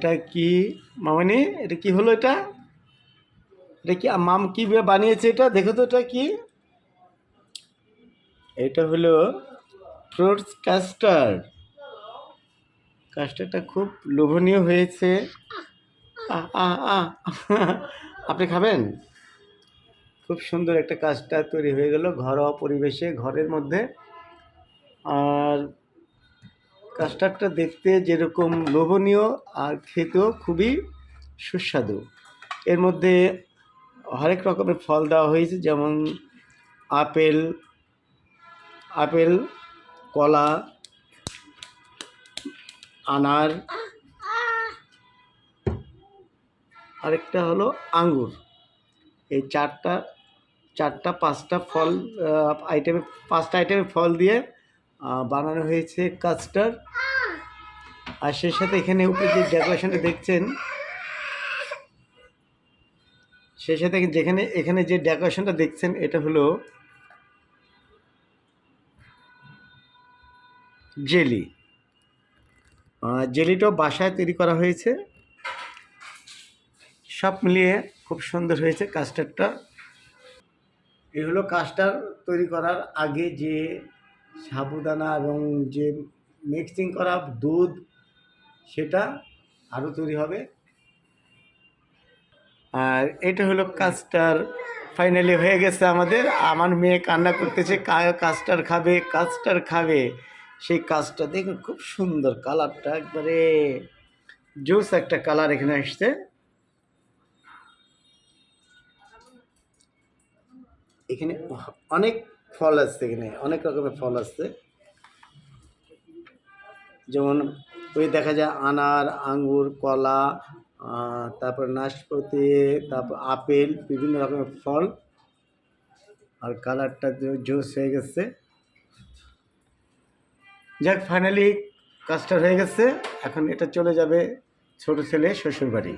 এটা কি মামানি? এটা কি হলো এটা? এটা কি মাম কি বানিয়েছে এটা? দেখো তো এটা কি? এটা হলো ফ্রুটস কাস্টার্ড। কাস্টার্ডটা খুব লোভনীয় হয়েছে। আপনি খাবেন? খুব সুন্দর একটা কাস্টার্ড তৈরি হয়ে গেল ঘরোয়া পরিবেশে, ঘরের মধ্যে। আর কাস্টার্ডটা দেখতে যেরকম লোভনীয় আর খেতেও খুবই সুস্বাদু। এর মধ্যে হরেক রকমের ফল দেওয়া হয়েছে, যেমন আপেল আপেল, কলা, আনার, আরেকটা হলো আঙ্গুর। এই চারটা চারটা, পাঁচটা ফল আইটেমে পাঁচটা আইটেমের ফল দিয়ে বানানো হয়েছে কাস্টার আর সেই সাথে এখানে উপরে যে ডেকোরেশনটা দেখছেন, সেই সাথে যেখানে, এখানে যে ডেকোরেশনটা দেখছেন, এটা হলো জেলি। জেলিটাও বাসায় তৈরি করা হয়েছে। সব মিলিয়ে খুব সুন্দর হয়েছে কাস্টারটা এই হলো কাস্টার্ড তৈরি করার আগে যে সাবুদানা এবং যে মিক্সিং করা দুধ, সেটা আরও তৈরি হবে। আর এটা হলো কাস্টার। ফাইনালি হয়ে গেছে আমাদের। আমার মেয়ে কান্না করতেছে কাস্টার খাবে কাস্টার খাবে। সেই কাজটা দেখুন, খুব সুন্দর কালারটা একবারে। জুস একটা কালার এখানে আসছে। এখানে অনেক ফল আসছে এখানে, অনেক রকমের ফল আসছে। যেমন ওই দেখা যায় আনার, আঙ্গুর, কলা তারপর নাশপাতি, তারপর আপেল, বিভিন্ন রকমের ফল। আর কালারটা জুস হয়ে গেছে। যাক ফাইনালি কাজটা হয়ে গেছে। এখন এটা চলে যাবে ছোট ছেলে শ্বশুর বাড়ি